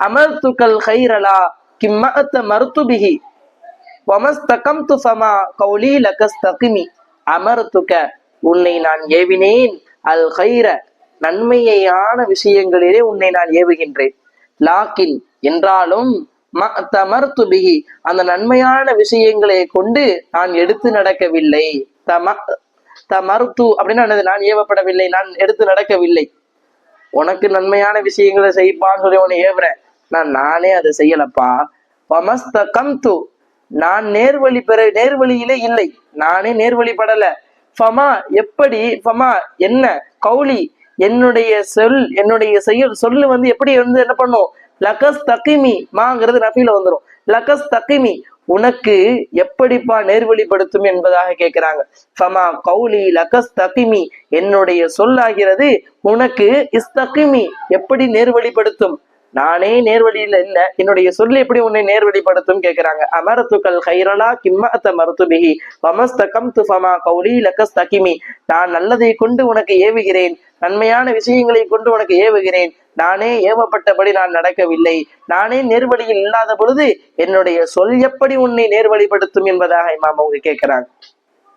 அமர்த்துக்கல் ஹைரலா கிம்மத்த மருத்துபிகி வமஸ்தகம் துஃபமா கௌலி லகஸ்தகிமி. அமர்த்துக்க உன்னை நான் ஏவினேன். அல் ஹைர நன்மையான விஷயங்களிலே உன்னை நான் ஏவுகின்றேன். லாக்கின் என்றாலும் ம தமர்த்து பிகி அந்த நன்மையான விஷயங்களை கொண்டு நான் எடுத்து நடக்கவில்லை. தம தமர்த்து அப்படின்னு என்னது? நான் ஏவப்படவில்லை நான் எடுத்து நடக்கவில்லை. உனக்கு நன்மையான விஷயங்களை செய்ப்பான்னு சொல்லி உன்னை ஏவுறேன். நான் நானே அதை செய்யலப்பா. பமஸ்தகம்து நான் நேர்வழி பெற நேர்வழியிலே இல்லை. நானே நேர்வழிப்படல. ஃபமா எப்படி ஃபமா என்ன கௌலி என்னுடைய சொல் என்னுடைய செயல் சொல்லு வந்து எப்படி வந்து என்ன பண்ணும்? லகஸ் தகிமி மாங்கிறது நஃபீல வந்துரும். லகஸ் தகிமி உனக்கு எப்படிப்பா நேர்வழிப்படுத்தும் என்பதாக கேட்கிறாங்க ஃபமா கௌலி லகஸ் தகிமி என்னுடைய சொல்லாகிறது உனக்கு இஸ்தகிமி எப்படி நேர்வழிப்படுத்தும்? நானே நேர்வழியில இல்ல. என்னுடைய சொல்லி எப்படி உன்னை நேர்வழிப்படுத்தும் கேட்கிறாங்க அமரத்துக்கள் ஹைரலா கிம்மத்த மருத்துபிகி வமஸ்தகம் துஃபமா கௌலி லக்கஸ்தகிமி நான் நல்லதை கொண்டு உனக்கு ஏவுகிறேன். நன்மையான விஷயங்களை கொண்டு உனக்கு ஏவுகிறேன். நானே ஏவப்பட்டபடி நான் நடக்கவில்லை. நானே நேர்வழியில் இல்லாத பொழுது என்னுடைய சொல் எப்படி உன்னை நேர்வழிப்படுத்தும் என்பதாக இமாம் அவங்க கேட்கிறாங்க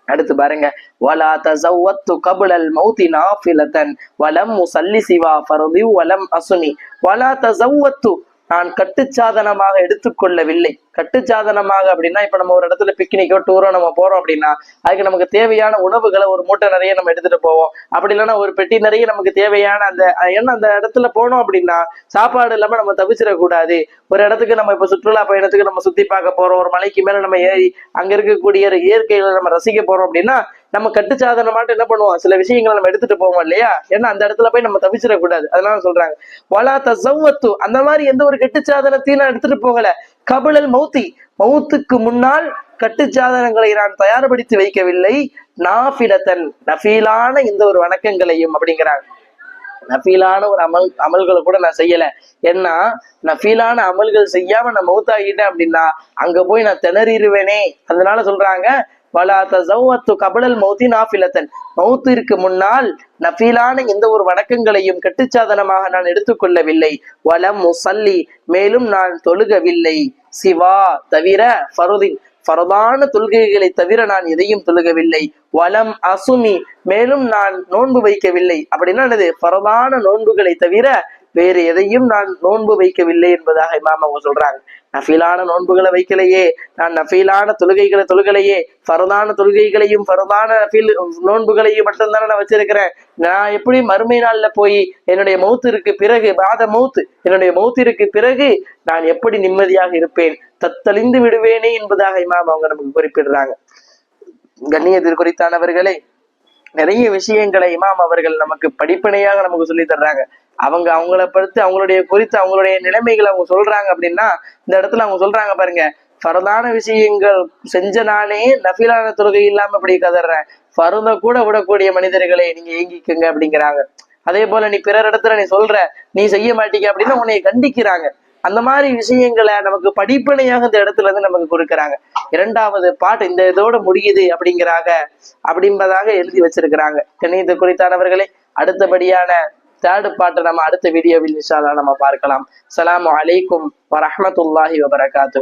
அடுத்து பாருங்க வலா தசவத்து கபுலல் மௌதி நாஃபிலத்தன் வலம் முசல்லி சிவா ஃபரதி வலம் அசுனி வலா தசவத்து நான் கட்டுச்சாதனமாக எடுத்துக்கொள்ளவில்லை. கட்டுச்சாதனமாக அப்படின்னா இப்ப நம்ம ஒரு இடத்துல பிக்னிக்கோ டூரோ நம்ம போறோம் அப்படின்னா அதுக்கு நமக்கு தேவையான உணவுகளை ஒரு மூட்டை நிறைய நம்ம எடுத்துட்டு போவோம். அப்படி இல்லைன்னா ஒரு பெட்டி நிறைய நமக்கு தேவையான அந்த ஏன்னா அந்த இடத்துல போனோம் அப்படின்னா சாப்பாடு இல்லாம நம்ம தவிச்சிடக்கூடாது. ஒரு இடத்துக்கு நம்ம இப்ப சுற்றுலா பயணத்துக்கு நம்ம சுத்தி பார்க்க போறோம். ஒரு மலைக்கு மேல நம்ம ஏறி அங்க இருக்கக்கூடிய இயற்கைகளை நம்ம ரசிக்க போறோம் அப்படின்னா நம்ம கட்டுச்சாதனமாட்டு என்ன பண்ணுவோம்? சில விஷயங்களை நம்ம எடுத்துட்டு போவோம் இல்லையா? ஏன்னா அந்த இடத்துல போய் நம்ம தவிச்சிடக்கூடாது அதனால சொல்றாங்க. வலா தசவத்து அந்த மாதிரி எந்த ஒரு கட்டுச்சாதனத்தையும் நான் எடுத்துட்டு போகல. கபிலல் மௌத்தி. மௌத்துக்கு முன்னால் கட்டுச்சாதனங்களை நான் தயார்படுத்தி வைக்கவில்லை. நாஃபிலத்தன். நஃபீலான இந்த ஒரு வணக்கங்களையும் அப்படிங்கிறாங்க. நஃபீலான ஒரு அமல் அமல்களை கூட நான் செய்யல. ஏன்னா நஃபீலான அமல்கள் செய்யாம நான் மௌத்தாகிட்டேன் அப்படின்னா அங்க போய் நான் திணறிடுவேனே. அதனால சொல்றாங்க வலா கபலல் மௌத்தி நாஃபிலத்தன். மௌத்திற்கு முன்னால் நஃபீலான எந்த ஒரு வணக்கங்களையும் கட்டுச்சாதனமாக நான் எடுத்துக்கொள்ளவில்லை. வலம் முசல்லி மேலும் நான் தொழுகவில்லை. சிவா தவிர ஃபருதின் பரதான தொழுகைகளை தவிர நான் எதையும் தொழுகவில்லை. வலம் அசுமி மேலும் நான் நோன்பு வைக்கவில்லை. அப்படின்னா என்னது? பரதான நோன்புகளை தவிர வேறு எதையும் நான் நோன்பு வைக்கவில்லை என்பதாக இமாம் அவங்க சொல்றாங்க. நஃபீலான நோன்புகளை வைக்கலையே நான் நஃபீலான தொழுகைகளை தொழுகலையே ஃபரதான தொழுகைகளையும் ஃபரதான நஃபீல் நோன்புகளையும் மட்டும்தானே நான் வச்சிருக்கிறேன். நான் எப்படி மறுமை நாள்ல போய் என்னுடைய மௌத்திற்கு பிறகு பாத மௌத்து என்னுடைய மௌத்திற்கு பிறகு நான் எப்படி நிம்மதியாக இருப்பேன்? தத்தளிந்து விடுவேனே என்பதாக இமாம் அவங்க நமக்கு குறிப்பிடுறாங்க. கண்ணியத்தில் குறித்தானவர்களே நிறைய விஷயங்களை இமாம் அவர்கள் நமக்கு படிப்பனையாக நமக்கு சொல்லி தர்றாங்க. அவங்க அவங்கள படுத்து அவங்களுடைய குறித்து அவங்களுடைய நிலைமைகளை அவங்க சொல்றாங்க அப்படின்னா இந்த இடத்துல அவங்க சொல்றாங்க பாருங்க பரதான விஷயங்கள் செஞ்ச நானே நஃபிலான தொழுகை இல்லாம இப்படி கதறேன் பருந்த கூட விடக்கூடிய மனிதர்களை நீங்க ஏங்கிக்குங்க அப்படிங்கிறாங்க. அதே போல நீ பிறர் இடத்துல நீ சொல்ற நீ செய்ய மாட்டீங்க அப்படின்னா உன்னை கண்டிக்கிறாங்க. அந்த மாதிரி விஷயங்களை நமக்கு படிப்பனையாக இந்த இடத்துல இருந்து நமக்கு கொடுக்கறாங்க. இரண்டாவது பாட்டு இந்த இதோட முடியுது அப்படிங்கிறாங்க அப்படின்பதாக எழுதி வச்சிருக்கிறாங்க. கணித குறித்தானவர்களே அடுத்தபடியான தேர்டு பாட்டை நம்ம அடுத்த வீடியோவில் இன்ஷா நம்ம பார்க்கலாம். சலாம் அலைக்கும் வரமத்துல்லாஹி வபரகாத்து